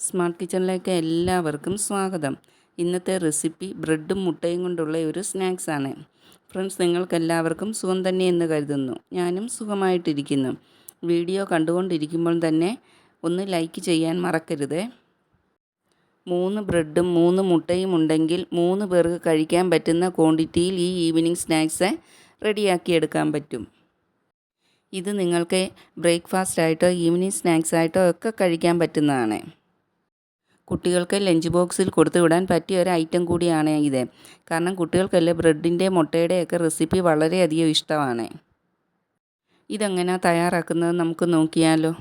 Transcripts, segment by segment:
Smart കിച്ചണിലേക്ക് എല്ലാവർക്കും സ്വാഗതം. ഇന്നത്തെ റെസിപ്പി ബ്രെഡും മുട്ടയും കൊണ്ടുള്ള ഒരു സ്നാക്സാണ് ഫ്രണ്ട്സ് നിങ്ങൾക്കെല്ലാവർക്കും സുഖം തന്നെ എന്ന് കരുതുന്നു. ഞാനും സുഖമായിട്ടിരിക്കുന്നു. വീഡിയോ കണ്ടുകൊണ്ടിരിക്കുമ്പോൾ തന്നെ ഒന്ന് ലൈക്ക് ചെയ്യാൻ മറക്കരുത്. മൂന്ന് ബ്രെഡും മൂന്ന് മുട്ടയും ഉണ്ടെങ്കിൽ മൂന്ന് പേർക്ക് കഴിക്കാൻ പറ്റുന്ന ക്വാണ്ടിറ്റിയിൽ ഈ ഈവനിങ് സ്നാക്സ് റെഡിയാക്കിയെടുക്കാൻ പറ്റും. ഇത് നിങ്ങൾക്ക് ബ്രേക്ക്ഫാസ്റ്റ് ആയിട്ടോ ഈവനിങ് സ്നാക്സ് ആയിട്ടോ ഒക്കെ കഴിക്കാൻ പറ്റുന്നതാണ്. കുട്ടികൾക്ക് ലഞ്ച് ബോക്സിൽ കൊടുത്തു വിടാൻ പറ്റിയ ഒരു ഐറ്റം കൂടിയാണ് ഇത്. കാരണം കുട്ടികൾക്കല്ലേ ബ്രെഡിന്റെ മുട്ടയുടെയൊക്കെ റെസിപ്പി വളരെയധികം ഇഷ്ടമാണ്. ഇതെങ്ങനെ തയ്യാറാക്കുന്നത് നമുക്ക് നോക്കിയാലോ.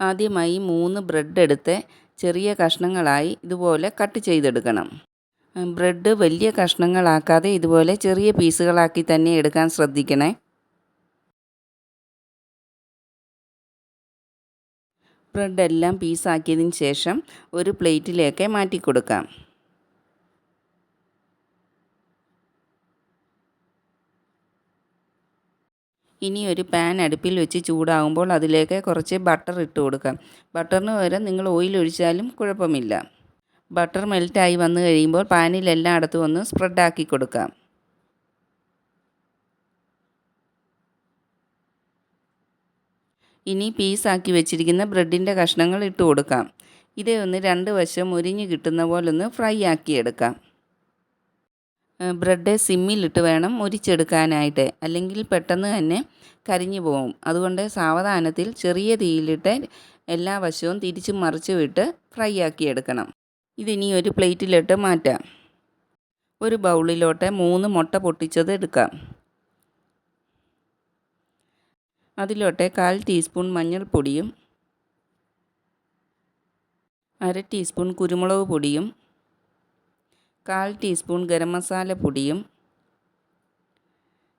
ആദ്യമായി മൂന്ന് ബ്രെഡ് എടുത്ത് ചെറിയ കഷ്ണങ്ങളായി ഇതുപോലെ കട്ട് ചെയ്തെടുക്കണം. ബ്രെഡ് വലിയ കഷ്ണങ്ങളാക്കാതെ ഇതുപോലെ ചെറിയ പീസുകളാക്കി തന്നെ എടുക്കാൻ ശ്രദ്ധിക്കണേ. ബ്രെഡ് എല്ലാം പീസാക്കിയതിന് ശേഷം ഒരു പ്ലേറ്റിലേക്ക് മാറ്റി കൊടുക്കാം. ഇനി ഒരു പാൻ അടുപ്പിൽ വെച്ച് ചൂടാകുമ്പോൾ അതിലേക്ക് കുറച്ച് ബട്ടർ ഇട്ട് കൊടുക്കാം. ബട്ടറിന് പകരം നിങ്ങൾ ഓയിൽ ഒഴിച്ചാലും കുഴപ്പമില്ല. ബട്ടർ മെൽറ്റായി വന്നു കഴിയുമ്പോൾ പാനിലെല്ലാം അടുത്ത് ഒന്ന് സ്പ്രെഡാക്കി കൊടുക്കാം. ഇനി പീസാക്കി വെച്ചിരിക്കുന്ന ബ്രെഡിന്റെ കഷ്ണങ്ങൾ ഇട്ട് കൊടുക്കാം. ഇതേ ഒന്ന് രണ്ട് വശം മുരിഞ്ഞ് കിട്ടുന്ന പോലെ ഒന്ന് ഫ്രൈ ആക്കിയെടുക്കാം ബ്രെഡ് സിമ്മിലിട്ട് വേണം മുരിച്ചെടുക്കാനായിട്ട്. അല്ലെങ്കിൽ പെട്ടെന്ന് തന്നെ കരിഞ്ഞു പോകും അതുകൊണ്ട് സാവധാനത്തിൽ ചെറിയ തീയിലിട്ട് എല്ലാ വശവും തിരിച്ച് മറിച്ച് വിട്ട് ഫ്രൈ ആക്കിയെടുക്കണം ഇതിനി ഒരു പ്ലേറ്റിലിട്ട് മാറ്റാം. ഒരു ബൗളിലോട്ട് മൂന്ന് മുട്ട പൊട്ടിച്ചത് എടുക്കാം. അതിലോട്ട് കാൽ ടീസ്പൂൺ മഞ്ഞൾപ്പൊടിയും അര ടീസ്പൂൺ കുരുമുളക് പൊടിയും കാൽ ടീസ്പൂൺ ഗരം മസാല പൊടിയും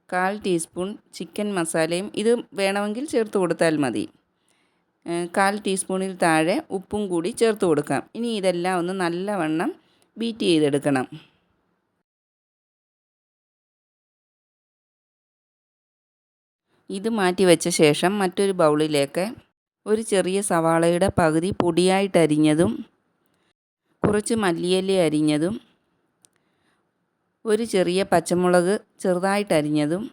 കാൽ ടീസ്പൂൺ ചിക്കൻ മസാലയും. ഇത് വേണമെങ്കിൽ ചേർത്ത് കൊടുത്താൽ മതി. കാൽ ടീസ്പൂണിൽ താഴെ ഉപ്പും കൂടി ചേർത്ത് കൊടുക്കാം. ഇനി ഇതെല്ലാം ഒന്ന് നല്ലവണ്ണം ബീറ്റ് ചെയ്തെടുക്കണം. ഇത് മാറ്റി വെച്ച ശേഷം മറ്റൊരു ബൗളിലേക്ക് ഒരു ചെറിയ സവാളയുടെ പകുതി പൊടിയായിട്ട് അരിഞ്ഞതും കുറച്ച് മല്ലിയല്ലി അരിഞ്ഞതും ഒരു ചെറിയ പച്ചമുളക് ചെറുതായിട്ട് അരിഞ്ഞതും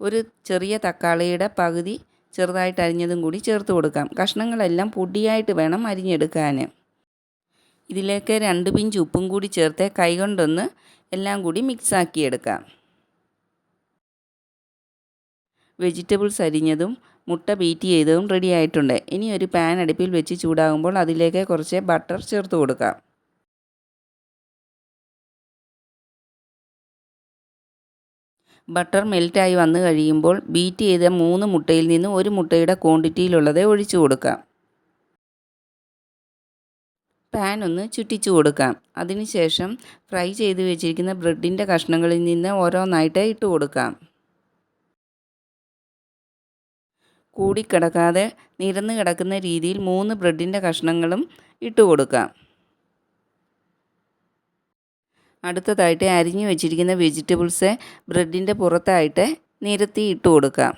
ഒരു ചെറിയ തക്കാളിയുടെ പകുതി ചെറുതായിട്ട് അരിഞ്ഞതും കൂടി ചേർത്ത് കൊടുക്കാം. കഷ്ണങ്ങളെല്ലാം പൊടിയായിട്ട് വേണം അരിഞ്ഞെടുക്കാൻ ഇതിലേക്ക് രണ്ട് പിഞ്ച് ഉപ്പും കൂടി ചേർത്ത് കൈകൊണ്ടൊന്ന് എല്ലാം കൂടി മിക്സാക്കി എടുക്കാം വെജിറ്റബിൾസ് അരിഞ്ഞതും മുട്ട ബീറ്റ് ചെയ്തതും റെഡി ആയിട്ടുണ്ട്. ഇനി ഒരു പാൻ അടുപ്പിൽ വെച്ച് ചൂടാകുമ്പോൾ അതിലേക്ക് കുറച്ച് ബട്ടർ ചേർത്ത് കൊടുക്കാം. ബട്ടർ മെൽറ്റായി വന്നു കഴിയുമ്പോൾ ബീറ്റ് ചെയ്ത മൂന്ന് മുട്ടയിൽ നിന്ന് ഒരു മുട്ടയുടെ ക്വാണ്ടിറ്റിയിലുള്ളത് ഒഴിച്ചു കൊടുക്കാം. പാൻ ഒന്ന് ചുറ്റിച്ചു കൊടുക്കാം. അതിനുശേഷം ഫ്രൈ ചെയ്ത് വെച്ചിരിക്കുന്ന ബ്രെഡിന്റെ കഷ്ണങ്ങളിൽ നിന്ന് ഓരോന്നായിട്ട് ഇട്ട് കൊടുക്കാം. കൂടിക്കിടക്കാതെ നിരന്ന് കിടക്കുന്ന രീതിയിൽ മൂന്ന് ബ്രെഡിന്റെ കഷ്ണങ്ങളും ഇട്ട് കൊടുക്കാം അടുത്തതായിട്ട് അരിഞ്ഞു വെച്ചിരിക്കുന്ന വെജിറ്റബിൾസ് ബ്രെഡിന്റെ പുറത്തായിട്ട് നിരത്തി ഇട്ട് കൊടുക്കാം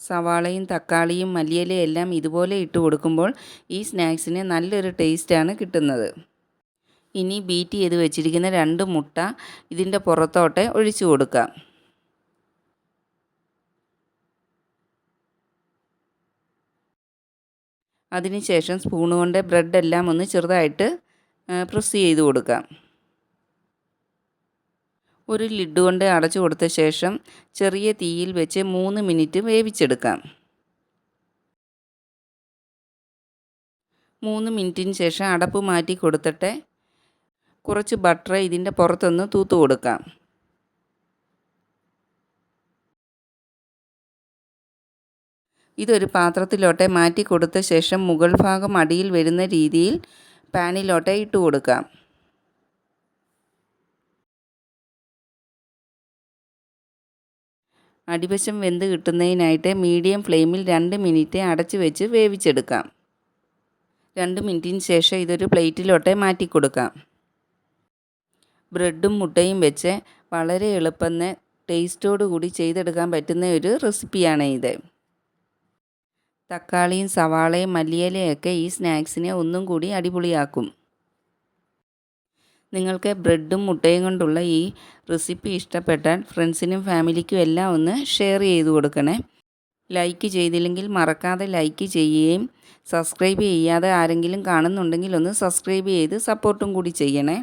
സവാളയും തക്കാളിയും മല്ലിയിലയും എല്ലാം ഇതുപോലെ ഇട്ട് കൊടുക്കുമ്പോൾ ഈ സ്നാക്സിന് നല്ലൊരു ടേസ്റ്റാണ് കിട്ടുന്നത്. ഇനി ബീറ്റ് ചെയ്ത് വെച്ചിരിക്കുന്ന രണ്ട് മുട്ട ഇതിന്റെ പുറത്തോട്ട് ഒഴിച്ചു കൊടുക്കാം അതിനുശേഷം സ്പൂൺ കൊണ്ട് ബ്രെഡെല്ലാം ഒന്ന് ചെറുതായിട്ട് പ്രസ് ചെയ്ത് കൊടുക്കാം. ഒരു ലിഡ് കൊണ്ട് അടച്ചു കൊടുത്ത ശേഷം ചെറിയ തീയിൽ വെച്ച് മൂന്ന് മിനിറ്റ് വേവിച്ചെടുക്കാം. മൂന്ന് മിനിറ്റിന് ശേഷം അടപ്പ് മാറ്റി കൊടുത്തിട്ട് കുറച്ച് ബട്ടർ ഇതിന്റെ പുറത്തൊന്ന് തൂത്ത് കൊടുക്കാം. ഇതൊരു പാത്രത്തിലോട്ടെ മാറ്റി കൊടുത്ത ശേഷം മുകൾ ഭാഗം അടിയിൽ വരുന്ന രീതിയിൽ പാനിലോട്ടെ ഇട്ട് കൊടുക്കാം. അടിവശം വെന്ത് കിട്ടുന്നതിനായിട്ട് മീഡിയം ഫ്ലെയിമിൽ രണ്ട് മിനിറ്റ് അടച്ചു വെച്ച് വേവിച്ചെടുക്കാം. രണ്ട് മിനിറ്റിന് ശേഷം ഇതൊരു പ്ലേറ്റിലോട്ടെ മാറ്റി കൊടുക്കാം. ബ്രെഡും മുട്ടയും വെച്ച് വളരെ എളുപ്പം ടേസ്റ്റോടു കൂടി ചെയ്തെടുക്കാൻ പറ്റുന്ന ഒരു റെസിപ്പിയാണ് ഇത് തക്കാളിയും സവാളയും മല്ലിയിലയൊക്കെ ഈ സ്നാക്സിനെ ഒന്നും കൂടി അടിപൊളിയാക്കും. നിങ്ങൾക്ക് ബ്രെഡും മുട്ടയും കൊണ്ടുള്ള ഈ റെസിപ്പി ഇഷ്ടപ്പെട്ടാൽ ഫ്രണ്ട്സിനും ഫാമിലിക്കും എല്ലാം ഒന്ന് ഷെയർ ചെയ്ത് കൊടുക്കണേ. ലൈക്ക് ചെയ്തില്ലെങ്കിൽ മറക്കാതെ ലൈക്ക് ചെയ്യുകയും സബ്സ്ക്രൈബ് ചെയ്യാതെ ആരെങ്കിലും കാണുന്നുണ്ടെങ്കിൽ ഒന്ന് സബ്സ്ക്രൈബ് ചെയ്ത് സപ്പോർട്ടും കൂടി ചെയ്യണേ.